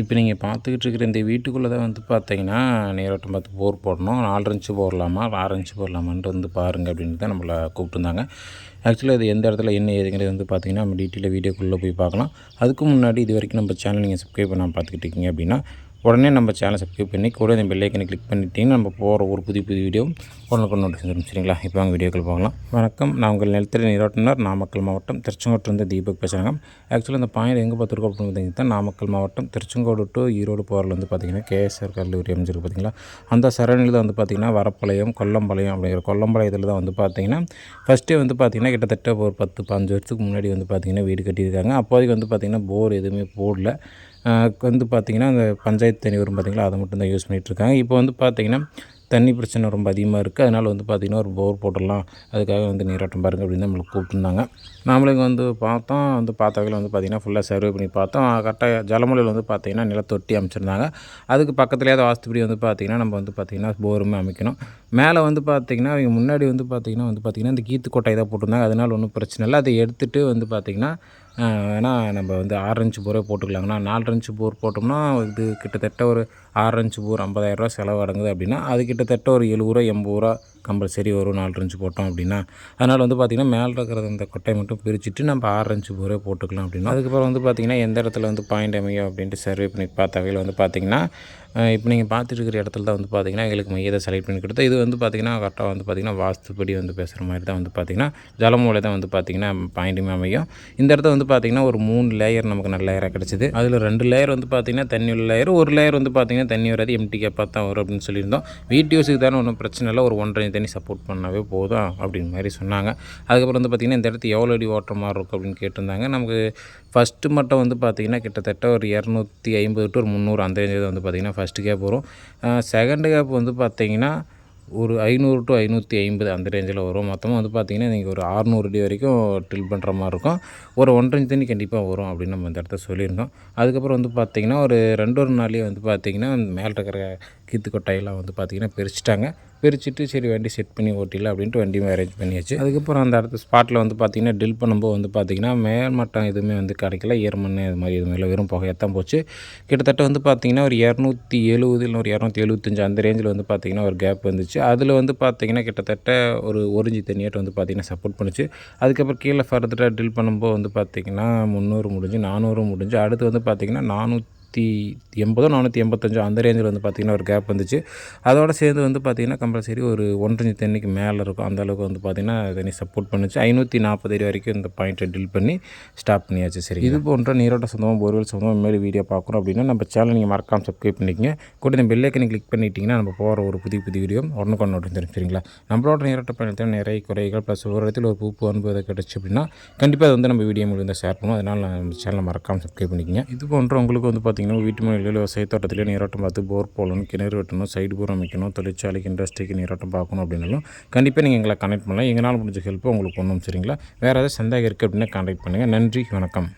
இப்போ நீங்கள் பார்த்துக்கிட்டு இருக்கிற இந்த வீட்டுக்குள்ளே தான் வந்து பார்த்தீங்கன்னா நீரோட்டம் பார்த்து போர் போடணும். நாலு இன்ச்சு போடலாமா? ஆறு இன்ச்சு போடலாமான்ட்டு வந்து பாருங்கள் அப்படின்னு தான் நம்மளை கூப்பிட்டுருந்தாங்க. ஆக்சுவலாக இது எந்த இடத்துல என்ன ஏதுங்கிறது வந்து பார்த்தீங்கன்னா நம்ம டீட்டெயிலாக வீடியோக்குள்ளே போய் பார்க்கலாம். அதுக்கு முன்னாடி இது வரைக்கும் நம்ம சேனல் நீங்கள் சப்ஸ்கிரைப் பண்ணாமல் பார்த்துக்கிட்டு இருக்கீங்க அப்படின்னா உடனே நம்ம சேனலை சப்ஸ்கிரைப் பண்ணி கூட இந்த பெல்லைக்கனை கிளிக் பண்ணிட்டீங்கன்னா நம்ம போகிற ஒரு புது புது வீடியோ உடனுக்கு நோட்டிஃபிகேஷன் வரும். சரிங்களா? இப்போ அவங்க வீடியோக்கள் போகலாம். வணக்கம். நான் உங்கள் நிலத்தடி நீரோட்டனர் நாமக்கல் மாவட்டம் திருச்செங்கோட்டிலிருந்து தீபக் பேசுகிறாங்க ஆக்சுவலாக இந்த பாயிண்ட் எங்கே பார்த்துருக்கோம் அப்படின்னு பார்த்தீங்கன்னா நாமக்கல் மாவட்டம் திருச்செங்கோடு டு ஈரோடு போகிறதுல வந்து பார்த்திங்கன்னா கேஎஸ்ஆர் கல்லூரி அமைஞ்சிருக்கு பார்த்தீங்களா? அந்த சரணியில் தான் வந்து பார்த்திங்கன்னா வரப்பாளையம் கொல்லம்பாளையம் அப்படிங்கிற கொல்லம்பாளையத்தில் தான் வந்து பார்த்திங்கன்னா ஃபஸ்ட்டே வந்து பார்த்திங்கன்னா கிட்டத்தட்ட ஒரு பத்து பாஞ்சு வருஷத்துக்கு முன்னாடி வந்து பார்த்திங்கன்னா வீடு கட்டியிருக்காங்க. அப்போதைக்கு வந்து பார்த்திங்கன்னா போர் எதுவுமே போடல. வந்து பார்த்திங்கன்னா அந்த பஞ்சாயத்து தண்ணி வரும் பார்த்திங்களா அதை மட்டும் தான் யூஸ் பண்ணிகிட்ருக்காங்க இப்போ வந்து பார்த்திங்கன்னா தண்ணி பிரச்சனை ரொம்ப அதிகமாக இருக்குது அதனால் வந்து பார்த்திங்கன்னா ஒரு போர் போட்டுடலாம் அதுக்காக வந்து நீராட்டம் பாருங்கள் அப்படின்னு நம்மளுக்கு கூப்பிட்டுருந்தாங்க நாமளும் வந்து பார்த்தோம் வந்து பார்த்தாக்கில் வந்து பார்த்திங்கன்னா ஃபுல்லாக சர்வே பண்ணி பார்த்தோம் கரெக்டாக ஜலமுலையில் வந்து பார்த்திங்கன்னா நிலத்தொட்டி அமைச்சிருந்தாங்க அதுக்கு பக்கத்துலேயே அது வாஸ்துபடி வந்து பார்த்திங்கன்னா நம்ம வந்து பார்த்திங்கன்னா போருமே அமைக்கணும் மேலே வந்து பார்த்திங்கன்னா அவங்க முன்னாடி வந்து பார்த்திங்கன்னா வந்து பார்த்திங்கன்னா இந்த கீத்து கொட்டை தான் போட்டிருந்தாங்க அதனால் ஒன்றும் பிரச்சனை இல்லை அதை எடுத்துகிட்டு வந்து பார்த்திங்கன்னா வேணால் நம்ம வந்து ஆறு இன்ச்சு போரே போட்டுக்கலாங்கண்ணா நாலு இன்ச்சு போர் போட்டோம்னா இது கிட்டத்தட்ட ஒரு ஆறு இன்ச்சு போர் ஐம்பதாயிரரூவா செலவு அடங்குது அப்படின்னா அது கிட்டத்தட்ட ஒரு எழுபது ரூபா எண்பது ரூபா கம்பல்சரி வரும் நாலு இன்ச்சு போட்டோம் அப்படின்னா. அதனால் வந்து பார்த்திங்கன்னா மேலே இருக்கிற அந்த கொட்டையை மட்டும் பிரிச்சுட்டு நம்ம ஆறு இன்ச்சு போரே போட்டுக்கலாம் அப்படின்னா. அதுக்கப்புறம் வந்து பார்த்திங்கன்னா எந்த இடத்துல வந்து பாயிண்ட் அமையும் அப்படின்ட்டு சர்வே பண்ணி பார்த்த வகையில் வந்து பார்த்திங்கன்னா இப்போ நீங்கள் பார்த்துட்டு இருக்கிற இடத்துல தான் வந்து பார்த்திங்கன்னா எங்களுக்கு மையத்தை செலக்ட் பண்ணி கொடுத்தா இது வந்து பார்த்திங்கன்னா கரெக்டாக வந்து பார்த்திங்கன்னா வாஸ்துப்படி வந்து பேசுகிற மாதிரி தான் வந்து பார்த்திங்கன்னா ஜலமூலை தான் வந்து பார்த்திங்கன்னா பாயிண்ட்டுமே அமையும். இந்த இடத்த வந்து பார்த்திங்கன்னா ஒரு மூணு லேயர் நமக்கு நல்ல லேயராக கிடச்சிது. அதில் ரெண்டு லேயர் வந்து பார்த்திங்கன்னா தண்ணி உள்ள லேயர் ஒரு லேயர் வந்து பார்த்திங்கன்னா தண்ணி வராது எம்டி கேப்பாக தான் வரும் அப்படின்னு சொல்லியிருந்தோம். வீட்டு யூஸுக்கு தானே ஒன்றும் பிரச்சனை இல்லை ஒரு ஒன்றரை தண்ணி சப்போர்ட் பண்ணாவே போதும் அப்படின்னு மாதிரி சொன்னாங்க. அதுக்கப்புறம் வந்து பார்த்திங்கன்னா இந்த இடத்து எவ்வளோ அடி ஓட்டுற மாதிரி இருக்கும் அப்படின்னு கேட்டிருந்தாங்க. நமக்கு ஃபஸ்ட்டு மட்டும் வந்து பார்த்திங்கன்னா கிட்டத்தட்ட ஒரு இரநூத்தி ஐம்பது டு ஒரு முந்நூறு அந்த ரேஞ்சில் வந்து பார்த்திங்கன்னா ஃபஸ்ட்டு கேப் வரும். செகண்டு கேப் வந்து பார்த்திங்கன்னா ஒரு ஐநூறு டு ஐநூற்றி ஐம்பது அந்த ரேஞ்சில் வரும். மொத்தமாக வந்து பார்த்திங்கன்னா நீங்கள் ஒரு ஆறுநூறு அடி வரைக்கும் ட்ரில் பண்ணுற மாதிரி இருக்கும். ஒரு ஒன்றரை இன்ச் தண்ணி கண்டிப்பாக வரும் அப்படின்னு நம்ம இந்த இடத்த சொல்லியிருந்தோம். அதுக்கப்புறம் வந்து பார்த்திங்கன்னா ஒரு ரெண்டு ஒரு நாள்லேயே வந்து பார்த்திங்கன்னா மேலே இருக்கிற கீத்து கொட்டையெல்லாம் வந்து பார்த்திங்கன்னா பிரிச்சுட்டாங்க. பிரிச்சுட்டு சரி வண்டி செட் பண்ணி ஓட்டிடலாம் அப்படின்ட்டு வண்டியும் அரேஞ்ச் பண்ணியாச்சு. அதுக்கப்புறம் அந்த இடத்த ஸ்பாட்டில் வந்து பார்த்திங்கன்னா டில் பண்ணும்போது வந்து பார்த்திங்கன்னா மேல்மட்டம் எதுவுமே வந்து கிடைக்கல. ஏர்மண் இது மாதிரி எதுவுமே இல்லை. வெறும் புகையத்தான் போச்சு. கிட்டத்தட்ட வந்து பார்த்திங்கன்னா ஒரு இரநூத்தி எழுபது இல்லை ஒரு இரநூத்தி எழுபத்தஞ்சு அந்த ரேஞ்சில் வந்து பார்த்திங்கன்னா ஒரு கேப் வந்துச்சு. அதில் வந்து பார்த்திங்கன்னா கிட்டத்தட்ட ஒரு ஒரிஞ்சி தண்ணியாட்டு வந்து பார்த்திங்கன்னா சப்போர்ட் பண்ணுச்சு. அதுக்கப்புறம் கீழே ஃபர்தராக டில் பண்ணும்போது வந்து பார்த்திங்கன்னா முந்நூறு முடிஞ்சு நானூறு முடிஞ்சு அடுத்து வந்து பார்த்திங்கன்னா நானூற்றி எண்பதோ நானூற்றி எண்பத்தஞ்சோ அந்த ரேஞ்சில் வந்து பார்த்திங்கன்னா ஒரு கேப் வந்துச்சு. அதோட சேர்ந்து வந்து பார்த்திங்கன்னா கம்பல்சரி ஒரு ஒன்றஞ்சு தண்ணிக்கு மேலே இருக்கும். அந்த அளவுக்கு வந்து பார்த்திங்கன்னா தண்ணி சப்போர்ட் பண்ணுச்சு. ஐநூற்றி நாற்பது அடி வரைக்கும் இந்த பாயிண்ட்டை டில் பண்ணி ஸ்டாப் பண்ணியாச்சு. சரி இது போன்ற நீரோட்ட சொந்தமாக போர்வெல் சொந்தமாக மேலே வீடியோ பார்க்குறோம் அப்படின்னா நம்ம சேனல் நீங்கள் மறக்காமல் சப்ஸ்கிரைப் பண்ணிக்கங்க. கூட இந்த பெல்லைக்கனை கிளிக் பண்ணிட்டீங்கன்னா நம்ம போகிற ஒரு புதிய புதிய வீடியோ உடனுக்கு ஒன்று தெரியும் சரிங்களா? நம்மளோட நீரோட்ட பயணத்தில் நிறைய குறைகள் ப்ளஸ் ஒரு இடத்துல ஒரு பூப்பு அனுபவத்தை கிடச்சி அப்படின்னா கண்டிப்பாக அது வந்து நம்ம வீடியோ மூலியம் ஷேர் பண்ணுவோம். அதனால் நம்ம சேனலை மறக்காமல் சப்ஸ்கிரைப் பண்ணிக்கங்க. இது போன்ற உங்களுக்கு வந்து பார்த்திங்கன்னா வீட்டு மனையில் விவசாய தோட்டத்திலே நீரோட்டம் பார்த்து போர் போகணும் கிணறு வெட்டணும் சைடு போர் அமைக்கணும் தொழிற்சாலைக்கு இண்டஸ்ட்ரிக்கு நீரோட்டம் பார்க்கணும் அப்படின்னாலும் கண்டிப்பாக நீங்கள் எங்களை கனெக்ட் பண்ணலாம். எங்களால் முடிஞ்ச ஹெல்ப் உங்களுக்கு ஒன்றும் சரிங்களா? வேறு ஏதாவது சந்தேகம் இருக்குது அப்படின்னா கான்டாக்ட் பண்ணுங்கள் நன்றி வணக்கம்.